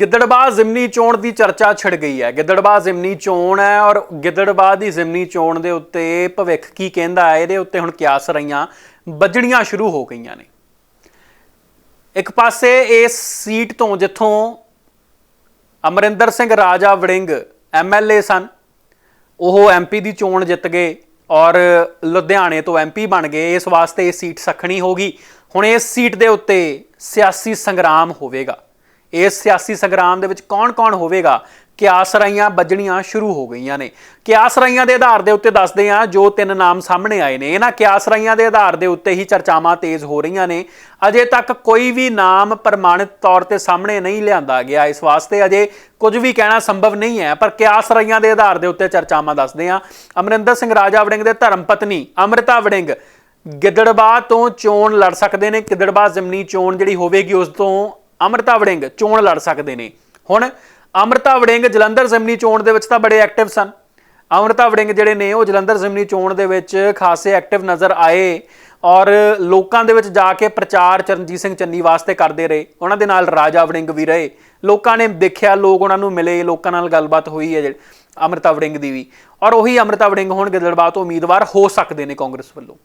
ਗਿੱਦੜਬਾਹ ਜ਼ਿਮਨੀ ਚੋਣ ਦੀ ਚਰਚਾ ਛਿੜ ਗਈ ਹੈ। ਗਿੱਦੜਬਾਹ ਜ਼ਿਮਨੀ ਚੋਣ ਹੈ ਔਰ ਗਿੱਦੜਬਾਹ ਦੀ ਜ਼ਿਮਨੀ ਚੋਣ ਦੇ ਉੱਤੇ ਭਵਿੱਖ ਕੀ ਕਹਿੰਦਾ ਹੈ? ਇਹਦੇ ਉੱਤੇ ਹੁਣ ਕਿਆਸ ਰਹੀਆਂ, ਵੱਜਣੀਆਂ ਸ਼ੁਰੂ ਹੋ ਗਈਆਂ ਨੇ। ਇੱਕ ਪਾਸੇ ਇਸ ਸੀਟ ਤੋਂ ਜਿੱਥੋਂ ਅਮਰਿੰਦਰ ਸਿੰਘ ਰਾਜਾ ਵੜਿੰਗ ਐਮਐਲਏ ਸਨ, ਉਹ ਐਮਪੀ ਦੀ ਚੋਣ ਜਿੱਤ ਗਏ ਔਰ ਲੁਧਿਆਣੇ ਤੋਂ ਐਮਪੀ ਬਣ ਗਏ। ਇਸ ਵਾਸਤੇ ਇਹ ਸੀਟ ਸਖਣੀ ਹੋਗੀ ਹੁਣ ਇਸ ਸੀਟ ਦੇ ਉੱਤੇ ਸਿਆਸੀ ਸੰਗਰਾਮ ਹੋਵੇਗਾ। ਇਸ ਸਿਆਸੀ ਸੰਗਰਾਮ ਦੇ ਵਿੱਚ ਕੌਣ-ਕੌਣ ਹੋਵੇਗਾ? ਕਿਆਸ ਰਾਈਆਂ ਵੱਜਣੀਆਂ ਸ਼ੁਰੂ ਹੋ ਗਈਆਂ ਨੇ। ਕਿਆਸ ਰਾਈਆਂ ਦੇ ਆਧਾਰ ਦੇ ਉੱਤੇ ਦੱਸਦੇ ਆ ਜੋ ਤਿੰਨ ਨਾਮ ਸਾਹਮਣੇ ਆਏ ਨੇ। ਇਹਨਾਂ ਕਿਆਸ ਰਾਈਆਂ ਦੇ ਆਧਾਰ ਦੇ ਉੱਤੇ ਹੀ ਚਰਚਾਵਾਂ ਤੇਜ਼ ਹੋ ਰਹੀਆਂ ਨੇ। ਅਜੇ ਤੱਕ ਕੋਈ ਵੀ ਨਾਮ ਪ੍ਰਮਾਣਿਤ ਤੌਰ ਤੇ ਸਾਹਮਣੇ ਨਹੀਂ ਲਿਆਂਦਾ ਗਿਆ। ਇਸ ਵਾਸਤੇ ਅਜੇ ਕੁਝ ਵੀ ਕਹਿਣਾ ਸੰਭਵ ਨਹੀਂ ਹੈ, ਪਰ ਕਿਆਸ ਰਾਈਆਂ ਦੇ ਆਧਾਰ ਦੇ ਉੱਤੇ ਚਰਚਾਵਾਂ ਦੱਸਦੇ ਆ ਅਮਰਿੰਦਰ ਸਿੰਘ ਰਾਜਾ ਵੜਿੰਗ ਦੇ ਧਰਮ ਪਤਨੀ ਅੰਮ੍ਰਿਤਾ ਵੜਿੰਗ ਗਿੱਦੜਬਾਹ ਤੋਂ ਚੋਣ ਲੜ ਸਕਦੇ ਨੇ। ਗਿੱਦੜਬਾਹ ਜ਼ਮਨੀ ਚੋਣ ਜਿਹੜੀ ਹੋਵੇਗੀ, ਉਸ ਤੋਂ ਅੰਮ੍ਰਿਤਾ ਵੜਿੰਗ ਚੋਣ ਲੜ ਸਕਦੇ ਨੇ। ਹੁਣ ਅੰਮ੍ਰਿਤਾ ਵੜਿੰਗ ਜਲੰਧਰ ਜ਼ਿਮਨੀ ਚੋਣ ਦੇ ਵਿੱਚ ਤਾਂ ਬੜੇ ਐਕਟਿਵ ਸਨ। ਅੰਮ੍ਰਿਤਾ ਵੜਿੰਗ ਜਿਹੜੇ ਨੇ ਉਹ ਜਲੰਧਰ ਜ਼ਿਮਨੀ ਚੋਣ ਦੇ ਵਿੱਚ ਖਾਸੇ ਐਕਟਿਵ ਨਜ਼ਰ ਆਏ ਔਰ ਲੋਕਾਂ ਦੇ ਵਿੱਚ ਜਾ ਕੇ ਪ੍ਰਚਾਰ ਚਰਨਜੀਤ ਸਿੰਘ ਚੰਨੀ ਵਾਸਤੇ ਕਰਦੇ ਰਹੇ। ਉਹਨਾਂ ਦੇ ਨਾਲ ਰਾਜਾ ਵੜਿੰਗ ਵੀ ਰਹੇ। ਲੋਕਾਂ ਨੇ ਦੇਖਿਆ, ਲੋਕ ਉਹਨਾਂ ਨੂੰ ਮਿਲੇ, ਲੋਕਾਂ ਨਾਲ ਗੱਲਬਾਤ ਹੋਈ ਹੈ ਜਿਹੜੀ ਅੰਮ੍ਰਿਤਾ ਵੜਿੰਗ ਦੀ ਵੀ। ਔਰ ਉਹੀ ਅੰਮ੍ਰਿਤਾ ਵੜਿੰਗ ਹੁਣ ਗਿੱਦੜਬਾਹ ਤੋਂ ਉਮੀਦਵਾਰ ਹੋ ਸਕਦੇ ਨੇ ਕਾਂਗਰਸ ਵੱਲੋਂ।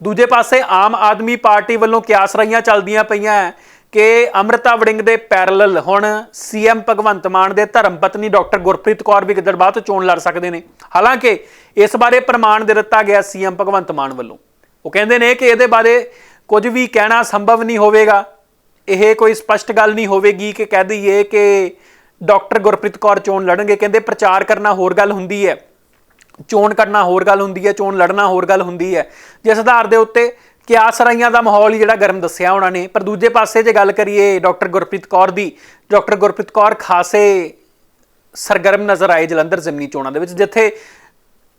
ਦੂਜੇ ਪਾਸੇ ਆਮ ਆਦਮੀ ਪਾਰਟੀ ਵੱਲੋਂ ਕਿਆਸ ਰਹੀਆਂ ਚੱਲਦੀਆਂ ਪਈਆਂ। ਹੈ ਕਿ ਅੰਮ੍ਰਿਤਾ ਵੜਿੰਗ ਦੇ ਪੈਰਲਲ ਹੁਣ ਸੀਐਮ ਭਗਵੰਤ ਮਾਨ ਦੇ ਧਰਮ ਪਤਨੀ ਡਾਕਟਰ ਗੁਰਪ੍ਰੀਤ ਕੌਰ ਵੀ ਗਿੱਦੜਬਾਹ ਤੋਂ ਚੋਣ ਲੜ ਸਕਦੇ ਨੇ। ਹਾਲਾਂਕਿ ਇਸ ਬਾਰੇ ਪ੍ਰਮਾਣ ਦੇ ਦਿੱਤਾ ਗਿਆ ਸੀਐਮ ਭਗਵੰਤ ਮਾਨ ਵੱਲੋਂ। ਉਹ ਕਹਿੰਦੇ ਨੇ ਕਿ ਇਹਦੇ ਬਾਰੇ ਕੁਝ ਵੀ ਕਹਿਣਾ ਸੰਭਵ ਨਹੀਂ ਹੋਵੇਗਾ। ਇਹ ਕੋਈ ਸਪਸ਼ਟ ਗੱਲ ਨਹੀਂ ਹੋਵੇਗੀ ਕਿ ਕਹਿ ਦਈਏ ਕਿ ਡਾਕਟਰ ਗੁਰਪ੍ਰੀਤ ਕੌਰ ਚੋਣ ਲੜਨਗੇ। ਕਹਿੰਦੇ ਪ੍ਰਚਾਰ ਕਰਨਾ ਹੋਰ ਗੱਲ ਹੁੰਦੀ ਹੈ। ਚੋਣ ਕਰਨਾ ਹੋਰ ਗੱਲ ਹੁੰਦੀ ਹੈ। ਚੋਣ ਲੜਨਾ ਹੋਰ ਗੱਲ ਹੁੰਦੀ ਹੈ। ਜਿਸ ਆਧਾਰ ਦੇ ਉੱਤੇ ਕਿਆਸ ਰਾਈਆਂ ਦਾ ਮਾਹੌਲ ਹੀ ਜਿਹੜਾ ਗਰਮ ਦੱਸਿਆ ਉਹਨਾਂ ਨੇ। ਪਰ ਦੂਜੇ ਪਾਸੇ ਜੇ ਗੱਲ ਕਰੀਏ ਡਾਕਟਰ ਗੁਰਪ੍ਰੀਤ ਕੌਰ ਦੀ, ਡਾਕਟਰ ਗੁਰਪ੍ਰੀਤ ਕੌਰ ਖਾਸੇ ਸਰਗਰਮ ਨਜ਼ਰ ਆਏ ਜਲੰਧਰ ਜ਼ਿਮਨੀ ਚੋਣਾਂ ਦੇ ਵਿੱਚ, ਜਿੱਥੇ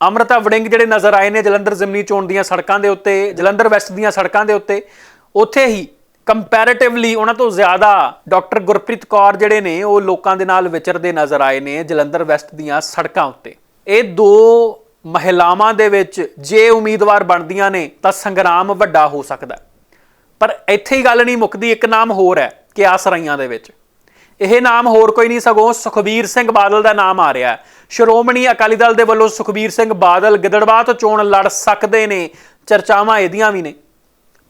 ਅਮਰਤਾ ਵੜਿੰਗ ਜਿਹੜੇ ਨਜ਼ਰ ਆਏ ਨੇ ਜਲੰਧਰ ਜ਼ਿਮਨੀ ਚੋਣ ਦੀਆਂ ਸੜਕਾਂ ਦੇ ਉੱਤੇ, ਜਲੰਧਰ ਵੈਸਟ ਦੀਆਂ ਸੜਕਾਂ ਦੇ ਉੱਤੇ, ਉੱਥੇ ਹੀ ਕੰਪੈਰੀਟਿਵਲੀ ਉਹਨਾਂ ਤੋਂ ਜ਼ਿਆਦਾ ਡਾਕਟਰ ਗੁਰਪ੍ਰੀਤ ਕੌਰ ਜਿਹੜੇ ਨੇ, ਉਹ ਲੋਕਾਂ ਦੇ ਨਾਲ ਵਿਚਰਦੇ ਨਜ਼ਰ ਆਏ ਨੇ ਜਲੰਧਰ ਵੈਸਟ ਦੀਆਂ ਸੜਕਾਂ ਉੱਤੇ। ਇਹ ਦੋ ਮਹਿਲਾਵਾਂ ਦੇ ਵਿੱਚ ਜੇ ਉਮੀਦਵਾਰ ਬਣਦੀਆਂ ਨੇ ਤਾਂ ਸੰਗਰਾਮ ਵੱਡਾ ਹੋ ਸਕਦਾ ਪਰ ਇੱਥੇ ਹੀ ਗੱਲ ਨਹੀਂ ਮੁੱਕਦੀ, ਇੱਕ ਨਾਮ ਹੋਰ ਹੈ ਕਿਆਸ ਰਾਈਆਂ ਦੇ ਵਿੱਚ। ਇਹ ਨਾਮ ਹੋਰ ਕੋਈ ਨਹੀਂ, ਸਗੋਂ ਸੁਖਬੀਰ ਸਿੰਘ ਬਾਦਲ ਦਾ ਨਾਮ ਆ ਰਿਹਾ ਹੈ। ਸ਼੍ਰੋਮਣੀ ਅਕਾਲੀ ਦਲ ਦੇ ਵੱਲੋਂ ਸੁਖਬੀਰ ਸਿੰਘ ਬਾਦਲ ਗਿੱਦੜਬਾਹ ਤੋਂ ਚੋਣ ਲੜ ਸਕਦੇ ਨੇ, ਚਰਚਾਵਾਂ ਇਹਦੀਆਂ ਵੀ ਨੇ।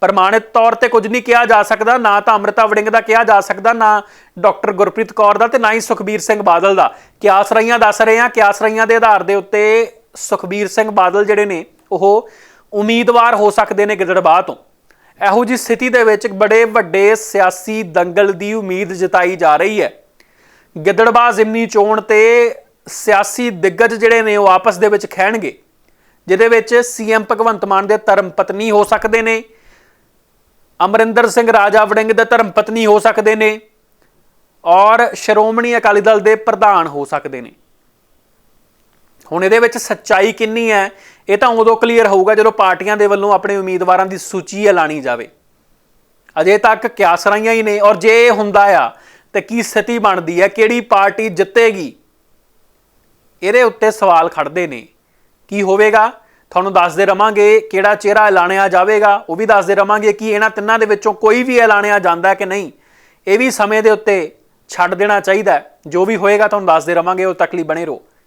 ਪ੍ਰਮਾਣਿਤ ਤੌਰ ਤੇ ਕੁਝ ਨਹੀਂ ਕਿਹਾ ਜਾ ਸਕਦਾ, ਨਾ ਤਾਂ ਅੰਮ੍ਰਿਤਾ ਵੜਿੰਗ ਦਾ ਕਿਹਾ ਜਾ ਸਕਦਾ, ਨਾ ਡਾਕਟਰ ਗੁਰਪ੍ਰੀਤ ਕੌਰ ਦਾ ਤੇ ਨਾ ਹੀ ਸੁਖਬੀਰ ਸਿੰਘ ਬਾਦਲ ਦਾ। ਕਿਆਸ ਰਹੀਆਂ ਦੱਸ ਰਹੇ ਹਾਂ, ਕਿਆਸ ਰਹੀਆਂ ਦੇ ਆਧਾਰ ਦੇ ਉੱਤੇ ਸੁਖਬੀਰ ਸਿੰਘ ਬਾਦਲ ਜਿਹੜੇ ਨੇ, ਉਹ ਉਮੀਦਵਾਰ ਹੋ ਸਕਦੇ ਨੇ ਗਿੱਦੜਬਾਹ ਤੋਂ। ਇਹੋ ਜੀ ਸਥਿਤੀ ਦੇ ਵਿੱਚ ਬੜੇ ਵੱਡੇ ਸਿਆਸੀ ਦੰਗਲ ਦੀ ਉਮੀਦ ਜਤਾਈ ਜਾ ਰਹੀ ਹੈ। ਗਿੱਦੜਬਾਹ ਜ਼ਿਮਨੀ ਚੋਣ ਤੇ ਸਿਆਸੀ ਦਿੱਗਜ ਜਿਹੜੇ ਨੇ, ਉਹ ਆਪਸ ਦੇ ਵਿੱਚ ਖਹਿਣਗੇ, ਜਿਹਦੇ ਵਿੱਚ ਸੀਐਮ ਭਗਵੰਤ ਮਾਨ ਦੇ ਧਰਮ ਪਤਨੀ ਹੋ ਸਕਦੇ ਨੇ, ਅਮਰਿੰਦਰ ਸਿੰਘ ਰਾਜਾ ਵੜਿੰਗ ਦੇ ਧਰਮ ਪਤਨੀ ਹੋ ਸਕਦੇ ਨੇ, ਔਰ ਸ਼੍ਰੋਮਣੀ ਅਕਾਲੀ ਦਲ ਦੇ ਪ੍ਰਧਾਨ ਹੋ ਸਕਦੇ ਨੇ। ਹੁਣ ਇਹਦੇ ਵਿੱਚ ਸੱਚਾਈ ਕਿੰਨੀ ਹੈ, ਇਹ ਤਾਂ ਉਦੋਂ ਕਲੀਅਰ ਹੋਊਗਾ ਜਦੋਂ ਪਾਰਟੀਆਂ ਦੇ ਵੱਲੋਂ ਆਪਣੇ ਉਮੀਦਵਾਰਾਂ ਦੀ ਸੂਚੀ ਐਲਾਨੀ ਜਾਵੇ। ਅਜੇ ਤੱਕ ਕਿਆਸਰਾਈਆਂ ਹੀ ਨੇ, ਔਰ ਜੇ ਇਹ ਹੁੰਦਾ ਆ, ਤੇ ਕੀ ਸਥਿਤੀ ਬਣਦੀ ਹੈ, ਕਿਹੜੀ ਪਾਰਟੀ ਜਿੱਤੇਗੀ? ਇਹਦੇ ਉੱਤੇ ਸਵਾਲ ਖੜਦੇ ਨੇ। ਕੀ ਹੋਵੇਗਾ? ਤੁਹਾਨੂੰ ਦੱਸਦੇ ਰਵਾਂਗੇ ਕਿਹੜਾ ਚਿਹਰਾ ਐਲਾਨਿਆ ਜਾਵੇਗਾ, ਉਹ ਵੀ ਦੱਸਦੇ ਰਵਾਂਗੇ ਕਿ ਇਹਨਾਂ ਤਿੰਨਾਂ ਦੇ ਵਿੱਚੋਂ ਕੋਈ ਵੀ ਐਲਾਨਿਆ ਜਾਂਦਾ ਕਿ ਨਹੀਂ। ਇਹ ਵੀ ਸਮੇਂ ਦੇ ਉੱਤੇ ਛੱਡ ਦੇਣਾ ਚਾਹੀਦਾ ਜੋ ਵੀ ਹੋਏਗਾ, ਤੁਹਾਨੂੰ ਦੱਸਦੇ ਰਵਾਂਗੇ, ਉਹ ਤੱਕ ਲਈ ਬਣੇ ਰਹੋ।